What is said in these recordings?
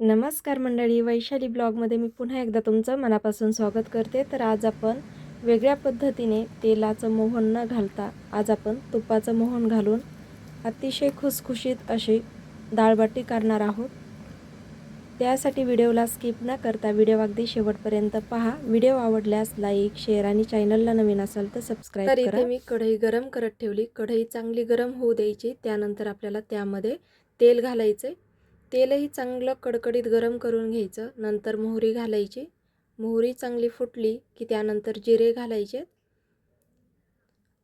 नमस्कार मंडळी वैशाली ब्लॉगमध्ये मी पुन्हा एकदा तुमचं मनापासून स्वागत करते. तर आज आपण वेगळ्या पद्धतीने तेलाचं मोहन न घालता आज आपण तुपाचं मोहन घालून अतिशय खुसखुशीत अशी डाळबाटी करणार आहोत. त्यासाठी व्हिडिओला स्किप न करता व्हिडिओ अगदी शेवटपर्यंत पहा. व्हिडिओ आवडल्यास लाईक शेअर आणि चॅनलला नवीन असाल तर सबस्क्राईब तर इथे मी कढई गरम करत ठेवली. कढई चांगली गरम होऊ द्यायची. त्यानंतर आपल्याला त्यामध्ये तेल घालायचे तेलही चांगलं कडकडीत गरम करून घ्यायचं. नंतर मोहरी घालायची. मोहरी चांगली फुटली की त्यानंतर जिरे घालायचे.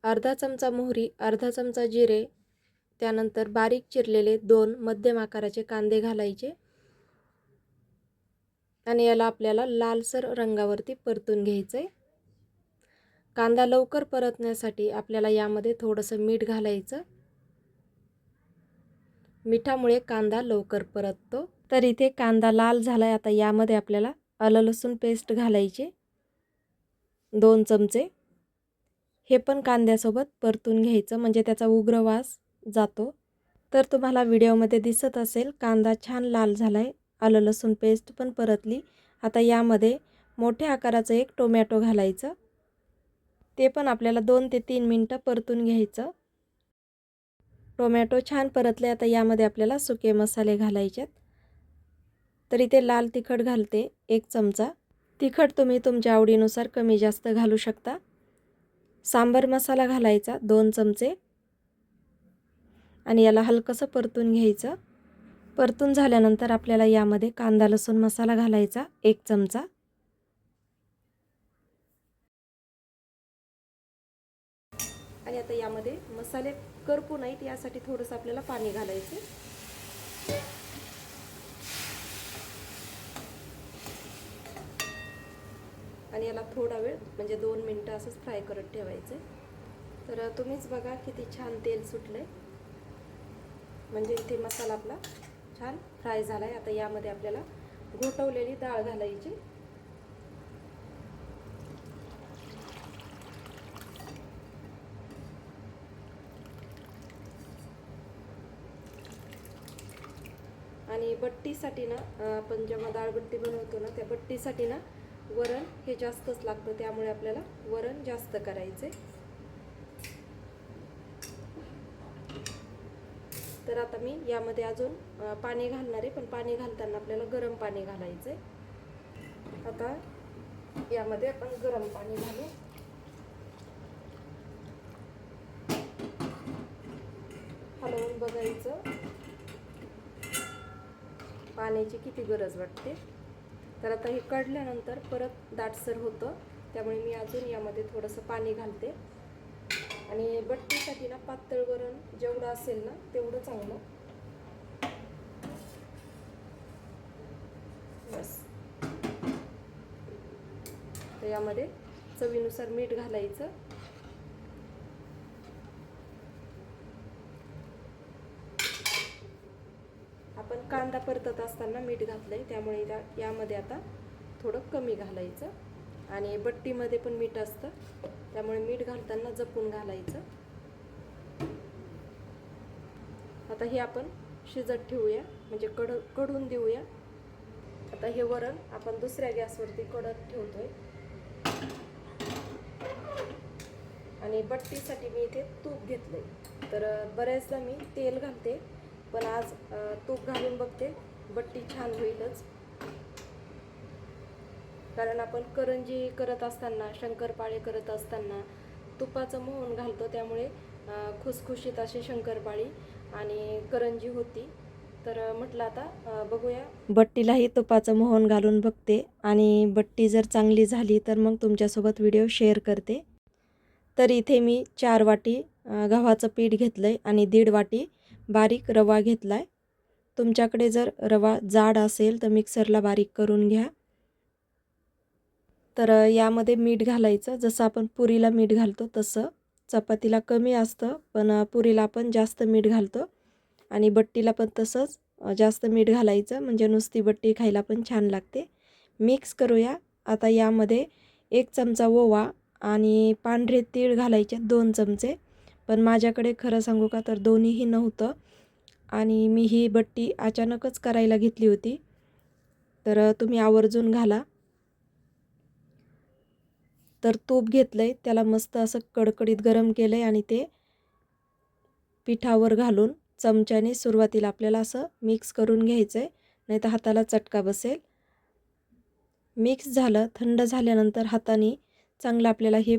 अर्धा चमचा मोहरी अर्धा चमचा जिरे त्यानंतर बारीक चिरलेले दोन मध्यम आकाराचे कांदे घालायचे. आणि याला आपल्याला लालसर रंगावरती परतून घ्यायचं आहे कांदा लवकर परतण्यासाठी आपल्याला यामध्ये थोडंसं मीठ घालायचं. मिठामुळे कांदा लवकर परततो. तर इथे कांदा लाल झाला आहे आता यामध्ये आपल्याला आलं लसूण पेस्ट घालायची. दोन चमचे. हे पण कांद्यासोबत परतून घ्यायचं. म्हणजे त्याचा उग्र वास जातो. तर तुम्हाला व्हिडिओमध्ये दिसत असेल कांदा छान लाल झाला आहे आलं लसूण पेस्ट पण परतली. आता यामध्ये मोठ्या आकाराचं एक टोमॅटो घालायचं. ते पण आपल्याला दोन ते तीन मिनटं परतून घ्यायचं. टोमॅटो छान परतले आता यामध्ये आपल्याला सुके मसाले घालायचेत. तर इथे लाल तिखट घालते एक चमचा. तिखट तुम्ही तुमच्या आवडीनुसार कमी जास्त घालू शकता. सांबर मसाला घालायचा दोन चमचे. आणि याला हलकंसं परतून घ्यायचं. परतून झाल्यानंतर आपल्याला यामध्ये कांदा लसूण मसाला घालायचा एक चमचा. आणि आता यामध्ये मसाले करपू नाहीत यासाठी थोडंसं आपल्याला पाणी घालायचं. आणि याला थोडा वेळ म्हणजे दोन मिनटं असंच फ्राय करत ठेवायचं. तर तुम्हीच बघा किती छान तेल सुटलं आहे म्हणजे इथे मसाला आपला छान फ्राय झाला आहे आता यामध्ये आपल्याला घोटवलेली डाळ घालायची आणि बट्टीसाठी ना आपण जेव्हा डाळबट्टी बनवतो ना त्या बट्टीसाठी ना वरण हे जास्तच लागतं. त्यामुळे आपल्याला वरण जास्त करायचे तर आता मी यामध्ये अजून पाणी घालणार आहे पण पाणी घालताना आपल्याला गरम पाणी घालायचं आहे आता यामध्ये आपण गरम पाणी घालू. हलवून बघायचं. पाण्याची किती गरज वाटते? तर आता हे काढल्यानंतर परत दाटसर होतं. त्यामुळे मी अजून यामध्ये थोडंसं पाणी घालते. आणि बट्टीसाठी ना पातळ वरण जेवढं असेल ना तेवढं चांगलं. बस. तर यामध्ये चवीनुसार मीठ घालायचं आपण कांदा परतत असताना मीठ घातलंय त्यामुळे यामध्ये आता थोडं कमी घालायचं. आणि बट्टीमध्ये पण मीठ असतं त्यामुळे मीठ घालताना जपून घालायचं. आता हे आपण शिजत ठेवूया म्हणजे कडकडून देऊया. आता हे वरण आपण दुसऱ्या गॅसवरती कडत ठेवतोय. आणि बट्टीसाठी मी इथे तूप घेतलंय. तर बऱ्याचदा मी तेल घालते. पण आज तूप घालून बघते. बट्टी छान होईलच. कारण आपण करंजी करत असताना शंकरपाळे करत असताना तुपाचं मोहन घालतो. त्यामुळे खुसखुशीत अशी शंकरपाळी आणि करंजी होती. तर म्हटलं आता बघूया. बट्टीलाही तुपाचं मोहन घालून बघते आणि बट्टी जर चांगली झाली तर मग तुमच्यासोबत व्हिडिओ शेअर करते. तर इथे मी चार वाटी गव्हाचं पीठ घेतलं आहे आणि दीड वाटी बारीक रवा घेतला आहे तुमच्याकडे जर रवा जाड असेल तर मिक्सरला बारीक करून घ्या. तर यामध्ये मीठ घालायचं. जसं आपण पुरीला मीठ घालतो तसं. चपातीला कमी असतं पण पुरीला आपण जास्त मीठ घालतो. आणि बट्टीला पण तसंच जास्त मीठ घालायचं. म्हणजे नुसती बट्टी खायला पण छान लागते. मिक्स करूया. आता यामध्ये एक चमचा ओवा आणि पांढरे तीळ घालायचे दोन चमचे. पण माझ्याकडे खरं सांगू का तर दोन्हीही नव्हतं. आणि मी ही बट्टी अचानकच करायला घेतली होती. तर तुम्ही आवर्जून घाला. तर तूप घेतलं आहे त्याला मस्त असं कडकडीत गरम केलं आहे आणि ते पिठावर घालून चमच्याने सुरुवातीला आपल्याला असं मिक्स करून घ्यायचं आहे नाही तर हाताला चटका बसेल. मिक्स झालं थंड झाल्यानंतर हाताने चांगलं आपल्याला हे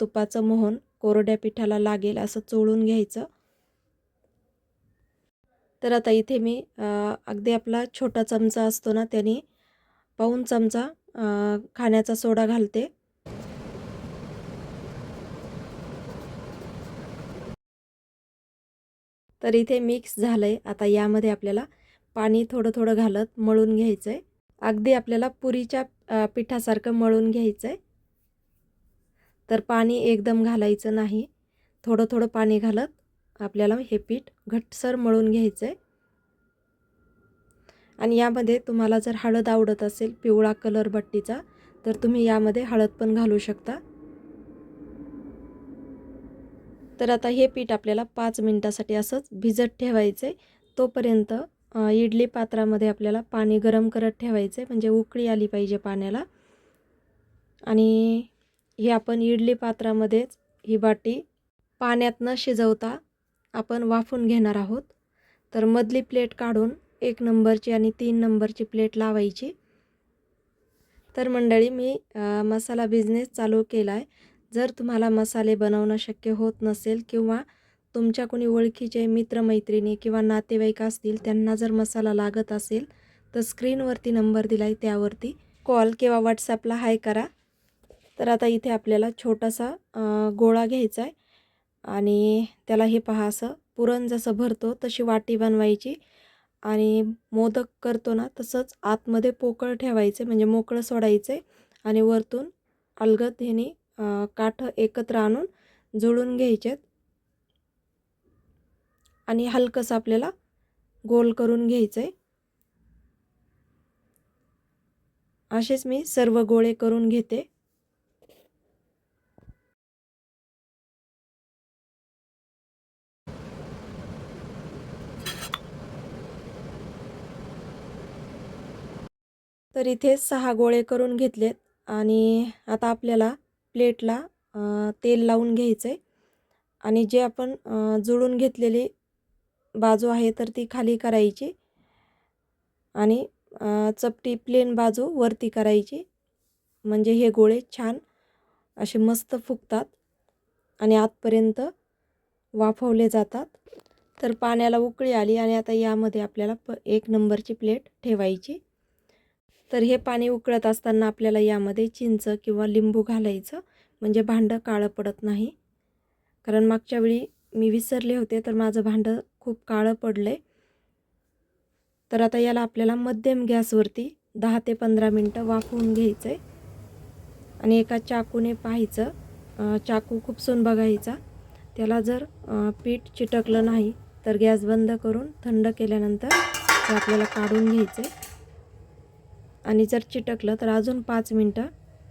तुपाचं मोहन कोरड्या पिठाला लागेल असं चोळून घ्यायचं. तर आता इथे मी अगदी आपला छोटा चमचा असतो ना त्याने पाऊन चमचा खाण्याचा सोडा घालते. तर इथे मिक्स झालं आहे आता यामध्ये आपल्याला पाणी थोडं थोडं घालत मळून घ्यायचं आहे अगदी आपल्याला पुरीच्या पिठासारखं मळून घ्यायचं आहे तर पाणी एकदम घालायचं नाही. थोडं थोडं पाणी घालत आपल्याला हे पीठ घट्टसर मळून घ्यायचं आहे आणि यामध्ये तुम्हाला जर हळद आवडत असेल पिवळा कलर बट्टीचा तर तुम्ही यामध्ये हळद पण घालू शकता. तर आता हे पीठ आपल्याला पाच मिनटासाठी असंच भिजत ठेवायचं आहे तोपर्यंत इडली पात्रामध्ये आपल्याला पाणी गरम करत ठेवायचं आहे म्हणजे उकळी आली पाहिजे पाण्याला. आणि ही आपण इडली पात्रामध्येच ही बाटी पाण्यात न शिजवता आपण वाफून घेणार आहोत. तर मधली प्लेट काढून एक नंबरची आणि तीन नंबरची प्लेट लावायची. तर मंडळी मी मसाला बिझनेस चालू केला आहे जर तुम्हाला मसाले बनवणं शक्य होत नसेल किंवा तुमच्या कोणी ओळखीचे मित्रमैत्रिणी किंवा नातेवाईक असतील त्यांना जर मसाला लागत असेल तर स्क्रीनवरती नंबर दिला आहे त्यावरती. कॉल किंवा व्हॉट्सॲपला हाय करा. तर आता इथे आपल्याला छोटासा गोळा घ्यायचा आहे आणि त्याला हे पहा असं पुरण जसं भरतो तशी वाटी बनवायची आणि मोदक करतो ना तसंच आतमध्ये पोकळ ठेवायचे म्हणजे मोकळं सोडायचे आणि वरतून अलगद ह्याने काठ एकत्र आणून जुळून घ्यायचेत. आणि हलकंसं आपल्याला गोल करून घ्यायचं आहे असेच मी सर्व गोळे करून घेते. तर इथे सहा गोळे करून घेतलेत आणि आता आपल्याला प्लेटला तेल लावून घ्यायचं आहे आणि जे आपण जुळून घेतलेली बाजू आहे तर ती खाली करायची. आणि चपटी प्लेन बाजू वरती करायची. म्हणजे हे गोळे छान असे मस्त फुगतात आणि आतपर्यंत वाफवले जातात. तर पाण्याला उकळी आली आणि आता यामध्ये आपल्याला प एक नंबरची प्लेट ठेवायची. तर हे पाणी उकळत असताना आपल्याला यामध्ये चिंच किंवा लिंबू घालायचं. म्हणजे भांडं काळं पडत नाही. कारण मागच्या वेळी मी विसरले होते तर माझं भांडं खूप काळं पडलं आहे तर आता याला आपल्याला मध्यम गॅसवरती दहा ते पंधरा मिनटं वाफवून घ्यायचं आहे आणि एका चाकूने पाहायचं. चाकू खूपसून बघायचा. त्याला जर पीठ चिटकलं नाही तर गॅस बंद करून थंड केल्यानंतर ते आपल्याला काढून घ्यायचं आहे आणि जर चिटकलं तर अजून पाच मिनटं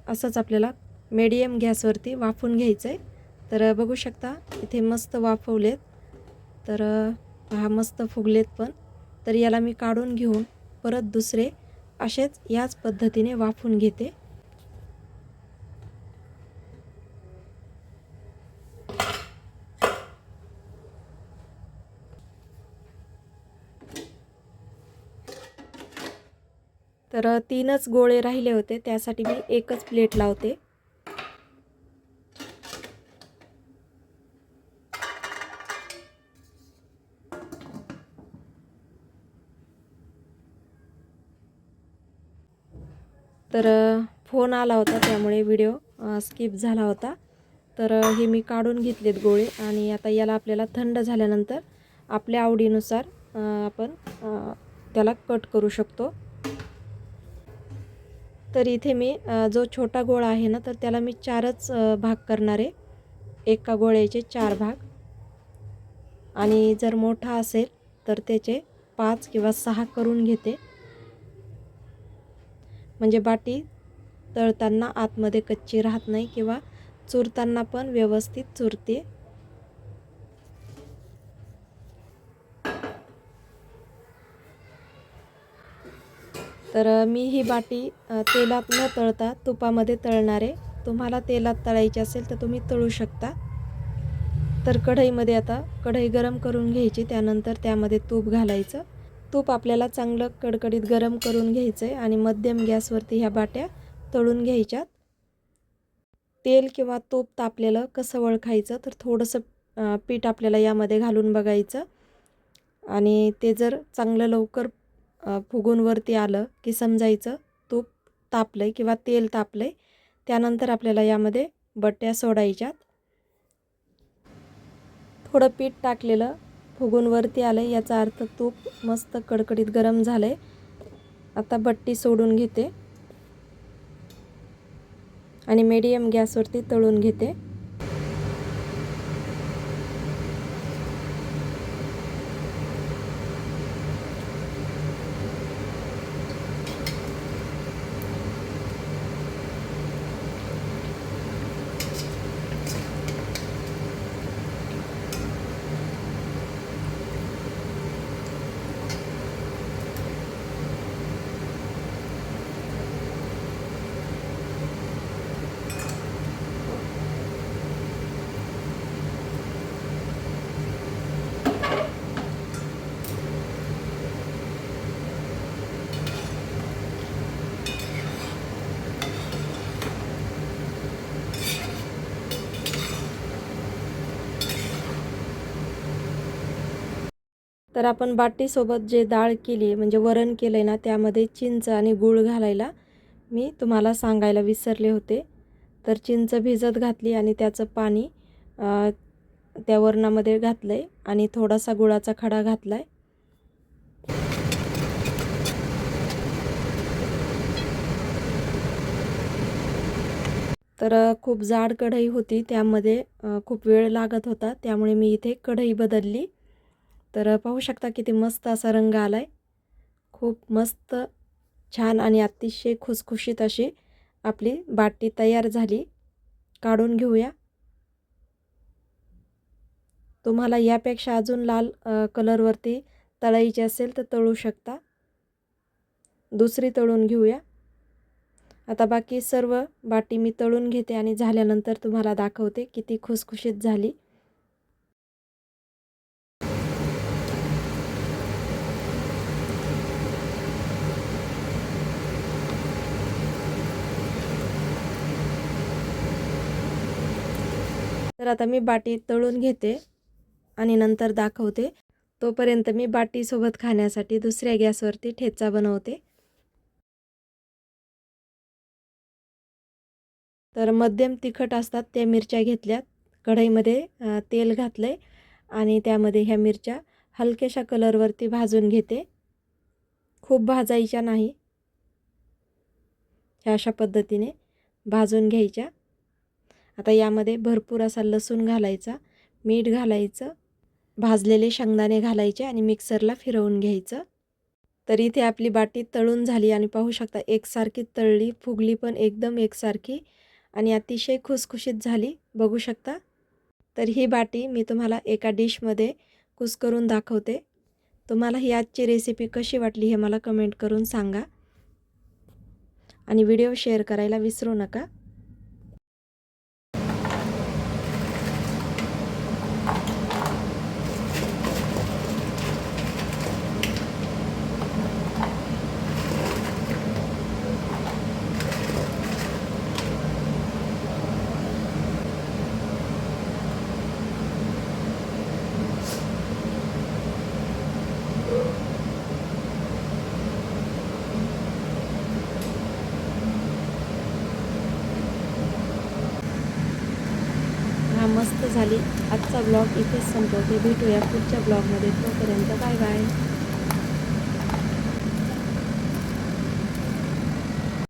असंच आपल्याला मीडियम गॅसवरती वाफून घ्यायचं आहे तर बघू शकता इथे मस्त वाफवलेत. तर हा मस्त फुगलेत पण. तर याला मी काढून घेऊन परत दुसरे असेच याच पद्धतीने वाफून घेते. तीनच गोळे राहिले होते त्यासाठी मी एकच प्लेट लावते. तर फोन आला होता त्यामुळे व्हिडिओ स्किप झाला होता. तर हे मी काढून घेतलेत गोळे आणि आता याला आपल्याला थंड झाल्यानंतर आपल्या आवडीनुसार आपण त्याला कट करू शकतो. तर इथे मी जो छोटा गोळा आहे ना तर त्याला मी चारच भाग करणार आहे. एका गोळ्याचे चार भाग. आणि जर मोठा असेल तर त्याचे पाच किंवा सहा करून घेते. म्हणजे बाटी तळताना आतमध्ये कच्ची राहत नाही किंवा चुरताना पण व्यवस्थित चुरते. तर मी ही बाटी तेलात न तळता तुपामध्ये तळणारे. तुम्हाला तेलात तळायची असेल तर तुम्ही तळू शकता. तर कढईमध्ये आता कढई गरम करून घ्यायची त्यानंतर त्यामध्ये तूप घालायचं. तूप आपल्याला चांगलं कडकडीत गरम करून घ्यायचं आहे आणि मध्यम गॅसवरती ह्या बाट्या तळून घ्यायच्यात. तेल किंवा तूप तापलेलं कसं वळखायचं तर थोडंसं पीठ आपल्याला यामध्ये घालून बघायचं. आणि ते जर चांगलं लवकर फुगूनवरती आलं की समजायचं तूप तापलं आहे किंवा तेल तापलं आहे त्यानंतर आपल्याला यामध्ये बट्ट्या सोडायच्यात. थोडं पीठ टाकलेलं फुगूनवरती आलं आहे याचा अर्थ तूप मस्त कडकडीत गरम झालं आहे आता बट्टी सोडून घेते आणि मीडियम गॅसवरती तळून घेते. तर आपण बाटीसोबत जे डाळ केली आहे म्हणजे वरण केलं आहे ना त्यामध्ये चिंच आणि गूळ घालायला मी तुम्हाला सांगायला विसरले होते. तर चिंच भिजत घातली आणि त्याचं पाणी त्या वरणामध्ये घातलं आहे आणि थोडासा गुळाचा खडा घातला आहे तर खूप जाड कढई होती त्यामध्ये खूप वेळ लागत होता त्यामुळे मी इथे कढई बदलली. तर पाहू शकता किती मस्त असा रंग आला आहे खूप मस्त छान आणि अतिशय खुसखुशीत अशी आपली बाटी तयार झाली. काढून घेऊया. तुम्हाला यापेक्षा अजून लाल कलरवरती तळायची असेल तर तळू शकता. दुसरी तळून घेऊया. आता बाकी सर्व बाटी मी तळून घेते आणि झाल्यानंतर तुम्हाला दाखवते किती खुसखुशीत झाली. तर आता मी बाटी तळून घेते आणि नंतर दाखवते. तोपर्यंत मी बाटीसोबत खाण्यासाठी दुसऱ्या गॅसवरती ठेचा बनवते. तर मध्यम तिखट असतात त्या मिरच्या घेतल्यात. कढईमध्ये तेल घातलं आहे आणि त्यामध्ये ह्या मिरच्या हलक्याशा कलरवरती भाजून घेते. खूप भाजायच्या नाही. ह्या अशा पद्धतीने भाजून घ्यायच्या. आता यामध्ये भरपूर असा लसूण घालायचा मीठ घालायचं भाजलेले शेंगदाणे घालायचे आणि मिक्सरला फिरवून घ्यायचं. तर इथे आपली बाटी तळून झाली आणि पाहू शकता एकसारखी तळली फुगली पण एकदम एकसारखी आणि अतिशय खुसखुशीत झाली. बघू शकता? तर ही बाटी मी तुम्हाला एका डिशमध्ये कुस्करून दाखवते. तुम्हाला ही आजची रेसिपी कशी वाटली हे मला कमेंट करून सांगा. आणि व्हिडिओ शेअर करायला विसरू नका हा मस्त झाली. आजचा ब्लॉग इथेच संपवते. भेटूया पुढच्या ब्लॉगमध्ये तोपर्यंत बाय बाय